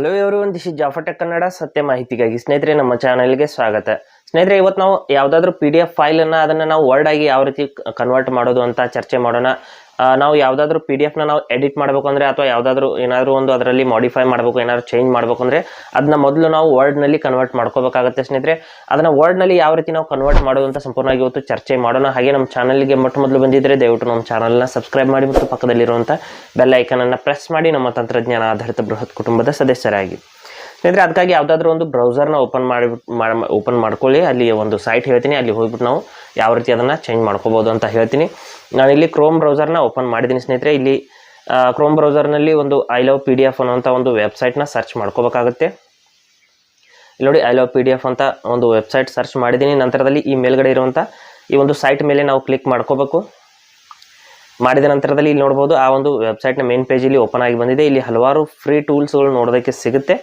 Hello ಇವರು one ಜಾಫಟೆ Kannada, ಸತ್ಯ ಮಾಹಿತಿಗಾಗಿ ಸ್ನೇಹಿತರೆ ನಮ್ಮ ಚಾನಲ್ಗೆ ಸ್ವಾಗತ. ಸ್ನೇಹಿತರೆ, ಇವತ್ತು ನಾವು ಯಾವುದಾದ್ರೂ ಪಿ ಡಿ ಎಫ್ ಫೈಲನ್ನು ಅದನ್ನು ನಾವು ವರ್ಡ್ ಆಗಿ ಯಾವ ರೀತಿ ಕನ್ವರ್ಟ್ ಮಾಡೋದು ಅಂತ ಚರ್ಚೆ ಮಾಡೋಣ. ನಾವು ಯಾವುದಾದ್ರೂ ಪಿ ಡಿ ಎಫ್ನ ನಾವು ಎಡಿಟ್ ಮಾಡಬೇಕು ಅಂದರೆ ಅಥವಾ ಯಾವುದಾದ್ರೂ ಏನಾದರೂ ಒಂದು ಅದರಲ್ಲಿ ಮಾಡಿಫೈ ಮಾಡಬೇಕು, ಏನಾದ್ರು ಚೇಂಜ್ ಮಾಡಬೇಕು ಅಂದರೆ ಅದನ್ನ ಮೊದಲು ನಾವು ವರ್ಡ್ನಲ್ಲಿ ಕನ್ವರ್ಟ್ ಮಾಡ್ಕೋಬೇಕಾಗುತ್ತೆ ಸ್ನೇಹಿತರೆ. ಅದನ್ನು ವರ್ಡ್ನಲ್ಲಿ ಯಾವ ರೀತಿ ನಾವು ಕನ್ವರ್ಟ್ ಮಾಡೋದು ಅಂತ ಸಂಪೂರ್ಣವಾಗಿ ಇವತ್ತು ಚರ್ಚೆ ಮಾಡೋಣ. ಹಾಗೆ ನಮ್ಮ ಚಾನಲ್ಗೆ ಮೊಟ್ಟ ಮೊದಲು ಬಂದಿದ್ದರೆ ದಯವಿಟ್ಟು ನಮ್ಮ ಚಾನಲ್ನ ಸಬ್ಸ್ಕ್ರೈಬ್ ಮಾಡಿ ಮತ್ತು ಪಕ್ಕದಲ್ಲಿರುವಂಥ ಬೆಲ್ ಐಕನನ್ನು ಪ್ರೆಸ್ ಮಾಡಿ ನಮ್ಮ ತಂತ್ರಜ್ಞಾನ ಆಧಾರಿತ ಬೃಹತ್ ಕುಟುಂಬದ ಸದಸ್ಯರಾಗಿ. ಸ್ನೇಹಿತರೆ, ಅದಕ್ಕಾಗಿ ಯಾವುದಾದ್ರೂ ಒಂದು ಬ್ರೌಸರ್ನ ಓಪನ್ ಮಾಡಿ ಓಪನ್ ಮಾಡ್ಕೊಳ್ಳಿ. ಅಲ್ಲಿ ಒಂದು ಸೈಟ್ ಹೇಳ್ತೀನಿ, ಅಲ್ಲಿ ಹೋಗ್ಬಿಟ್ಟು ನಾವು ಯಾವ ರೀತಿ ಅದನ್ನು ಚೇಂಜ್ ಮಾಡ್ಕೋಬೋದು ಅಂತ ಹೇಳ್ತೀನಿ. ನಾನಿಲ್ಲಿ ಕ್ರೋಮ್ ಬ್ರೌಸರ್ನ ಓಪನ್ ಮಾಡಿದ್ದೀನಿ ಸ್ನೇಹಿತರೆ. ಇಲ್ಲಿ ಕ್ರೋಮ್ ಬ್ರೌಸರ್ನಲ್ಲಿ ಒಂದು I love P D F ಅನ್ನೋಂಥ ಒಂದು ವೆಬ್ಸೈಟ್ನ ಸರ್ಚ್ ಮಾಡ್ಕೋಬೇಕಾಗುತ್ತೆ. ಇಲ್ಲಿ ನೋಡಿ I love P D F ಅಂತ ಒಂದು ವೆಬ್ಸೈಟ್ ಸರ್ಚ್ ಮಾಡಿದ್ದೀನಿ. ನಂತರದಲ್ಲಿ ಈ ಮೇಲ್ಗಡೆ ಇರುವಂಥ ಈ ಒಂದು ಸೈಟ್ ಮೇಲೆ ನಾವು ಕ್ಲಿಕ್ ಮಾಡ್ಕೋಬೇಕು. ಮಾಡಿದ ನಂತರದಲ್ಲಿ ಇಲ್ಲಿ ನೋಡ್ಬೋದು, ಆ ಒಂದು ವೆಬ್ಸೈಟ್ನ ಮೇನ್ ಪೇಜಲ್ಲಿ ಓಪನ್ ಆಗಿ ಬಂದಿದೆ. ಇಲ್ಲಿ ಹಲವಾರು ಫ್ರೀ ಟೂಲ್ಸ್ಗಳು ನೋಡೋದಕ್ಕೆ ಸಿಗುತ್ತೆ.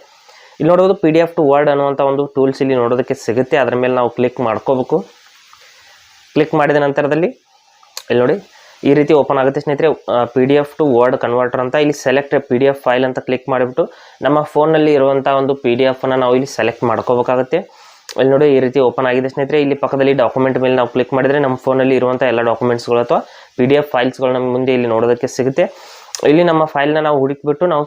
ಇಲ್ಲಿ ನೋಡೋದು P D F to word ಅನ್ನುವಂಥ ಒಂದು ಟೂಲ್ಸ್ ಇಲ್ಲಿ ನೋಡೋದಕ್ಕೆ ಸಿಗುತ್ತೆ. ಅದರ ಮೇಲೆ ನಾವು ಕ್ಲಿಕ್ ಮಾಡ್ಕೋಬೇಕು. ಕ್ಲಿಕ್ ಮಾಡಿದ ನಂತರದಲ್ಲಿ ಇಲ್ಲಿ ನೋಡಿ, ಈ ರೀತಿ ಓಪನ್ ಆಗುತ್ತೆ ಸ್ನೇಹಿತರೆ. P D F to word converter ಅಂತ ಇಲ್ಲಿ select P D F file ಅಂತ ಕ್ಲಿಕ್ ಮಾಡಿಬಿಟ್ಟು ನಮ್ಮ ಫೋನಲ್ಲಿ ಇರುವಂಥ ಒಂದು ಪಿ ಡಿ ಎಫನ್ನು ನಾವು ಇಲ್ಲಿ ಸೆಲೆಕ್ಟ್ ಮಾಡ್ಕೋಬೇಕಾಗುತ್ತೆ. ಇಲ್ಲಿ ನೋಡಿ, ಈ ರೀತಿ ಓಪನ್ ಆಗಿದೆ ಸ್ನೇಹಿತರೆ. ಇಲ್ಲಿ ಪಕ್ಕದಲ್ಲಿ ಡಾಕ್ಯುಮೆಂಟ್ ಮೇಲೆ ನಾವು ಕ್ಲಿಕ್ ಮಾಡಿದರೆ ನಮ್ಮ ಫೋನಲ್ಲಿ ಇರುವಂಥ ಎಲ್ಲ ಡಾಕ್ಯುಮೆಂಟ್ಸ್ಗಳು ಅಥವಾ ಪಿ ಡಿ ಎಫ್ ಫೈಲ್ಸ್ಗಳು ನಮ್ಮ ಮುಂದೆ ಇಲ್ಲಿ ನೋಡೋದಕ್ಕೆ ಸಿಗುತ್ತೆ. ಇಲ್ಲಿ ನಮ್ಮ ಫೈಲ್ನ ನಾವು ಹುಡುಕ್ಬಿಟ್ಟು ನಾವು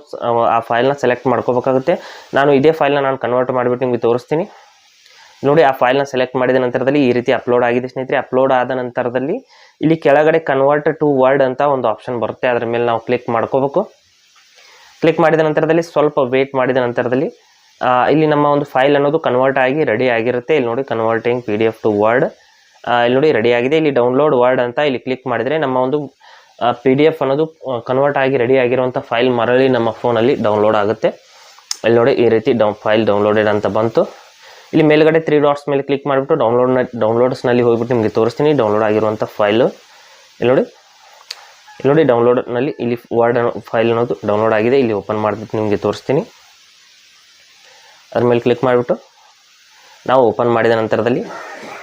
ಆ ಫೈಲ್ನ ಸೆಲೆಕ್ಟ್ ಮಾಡ್ಕೋಬೇಕಾಗುತ್ತೆ. ನಾನು ಇದೇ ಫೈಲ್ನ ನಾನು ಕನ್ವರ್ಟ್ ಮಾಡಿಬಿಟ್ಟು ನಿಮಗೆ ತೋರಿಸ್ತೀನಿ. ನೋಡಿ, ಆ ಫೈಲ್ನ ಸೆಲೆಕ್ಟ್ ಮಾಡಿದ ನಂತರದಲ್ಲಿ ಈ ರೀತಿ ಅಪ್ಲೋಡ್ ಆಗಿದೆ ಸ್ನೇಹಿತರೆ. ಅಪ್ಲೋಡ್ ಆದ ನಂತರದಲ್ಲಿ ಇಲ್ಲಿ ಕೆಳಗಡೆ ಕನ್ವರ್ಟ್ ಟು ವರ್ಡ್ ಅಂತ ಒಂದು ಆಪ್ಷನ್ ಬರುತ್ತೆ. ಅದರ ಮೇಲೆ ನಾವು ಕ್ಲಿಕ್ ಮಾಡ್ಕೋಬೇಕು. ಕ್ಲಿಕ್ ಮಾಡಿದ ನಂತರದಲ್ಲಿ ಸ್ವಲ್ಪ ವೇಟ್ ಮಾಡಿದ ನಂತರದಲ್ಲಿ ಇಲ್ಲಿ ನಮ್ಮ ಒಂದು ಫೈಲ್ ಅನ್ನೋದು ಕನ್ವರ್ಟ್ ಆಗಿ ರೆಡಿ ಆಗಿರುತ್ತೆ. ಇಲ್ಲಿ ನೋಡಿ converting P D F to word ಇಲ್ಲಿ ನೋಡಿ ರೆಡಿ ಆಗಿದೆ. ಇಲ್ಲಿ ಡೌನ್ಲೋಡ್ ವರ್ಡ್ ಅಂತ ಇಲ್ಲಿ ಕ್ಲಿಕ್ ಮಾಡಿದರೆ ನಮ್ಮ ಒಂದು ಪಿ ಡಿ ಎಫ್ ಅನ್ನೋದು ಕನ್ವರ್ಟ್ ಆಗಿ ರೆಡಿ ಆಗಿರುವಂಥ ಫೈಲ್ ಮರಳಿ ನಮ್ಮ ಫೋನಲ್ಲಿ ಡೌನ್ಲೋಡ್ ಆಗುತ್ತೆ. ಇಲ್ಲಿ ನೋಡಿ ಈ ರೀತಿ ಡೌನ್ ಫೈಲ್ ಡೌನ್ಲೋಡೆಡ್ ಅಂತ ಬಂತು. ಇಲ್ಲಿ ಮೇಲ್ಗಡೆ ತ್ರೀ ಡಾಟ್ಸ್ ಮೇಲೆ ಕ್ಲಿಕ್ ಮಾಡಿಬಿಟ್ಟು ಡೌನ್ಲೋಡ್ನ ಡೌನ್ಲೋಡ್ಸ್ನಲ್ಲಿ ಹೋಗಿಬಿಟ್ಟು ನಿಮಗೆ ತೋರಿಸ್ತೀನಿ. ಡೌನ್ಲೋಡ್ ಆಗಿರುವಂಥ ಫೈಲು ಇಲ್ಲಿ ನೋಡಿ ಇಲ್ಲಿ ನೋಡಿ ಡೌನ್ಲೋಡ್ನಲ್ಲಿ ಇಲ್ಲಿ ವರ್ಡ್ ಫೈಲ್ ಅನ್ನೋದು ಡೌನ್ಲೋಡ್ ಆಗಿದೆ. ಇಲ್ಲಿ ಓಪನ್ ಮಾಡಿಬಿಟ್ಟು ನಿಮಗೆ ತೋರಿಸ್ತೀನಿ. ಅದ್ರ ಮೇಲೆ ಕ್ಲಿಕ್ ಮಾಡಿಬಿಟ್ಟು, ನಾವು ಓಪನ್ ಮಾಡಿದ ನಂತರದಲ್ಲಿ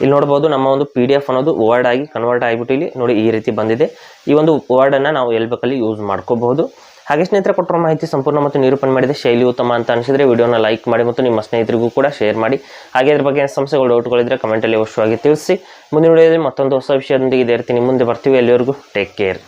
ಇಲ್ಲಿ ನೋಡ್ಬೋದು ನಮ್ಮ ಒಂದು ಪಿ ಡಿ ಎಫ್ ಅನ್ನೋದು ವರ್ಡ್ ಆಗಿ ಕನ್ವರ್ಟ್ ಆಗಿಬಿಟ್ಟು ಇಲ್ಲಿ ನೋಡಿ ಈ ರೀತಿ ಬಂದಿದೆ. ಈ ಒಂದು ವರ್ಡನ್ನು ನಾವು ಎಲ್ಲಿ ಬೇಕಲ್ಲಿ ಯೂಸ್ ಮಾಡ್ಕೋಬಹುದು. ಹಾಗೆ ಸ್ನೇಹಿತರೆ, ಕೊಟ್ಟಿರೋ ಮಾಹಿತಿ ಸಂಪೂರ್ಣ ಮತ್ತು ನಿರೂಪಣೆ ಮಾಡಿದೆ ಶೈಲಿ ಉತ್ತಮ ಅಂತ ಅನಿಸಿದರೆ ವಿಡಿಯೋನ ಲೈಕ್ ಮಾಡಿ ಮತ್ತು ನಿಮ್ಮ ಸ್ನೇಹಿತರಿಗೂ ಕೂಡ ಶೇರ್ ಮಾಡಿ. ಹಾಗೆ ಇದ್ರ ಬಗ್ಗೆ ಸಂಸ್ಥೆಗಳು ಡೌಟ್ಗಳಿದ್ರೆ ಕಮೆಂಟಲ್ಲಿ ಅವಶ್ಯವಾಗಿ ತಿಳಿಸಿ. ಮುಂದಿನ ವಿಡಿಯೋದಲ್ಲಿ ಮತ್ತೊಂದು ಹೊಸ ವಿಷಯದೊಂದಿಗೆ ಇದೇ ಇರ್ತೀನಿ ಮುಂದೆ ಬರ್ತೀವಿ. ಎಲ್ಲಿವರೆಗೂ ಟೇಕ್ ಕೇರ್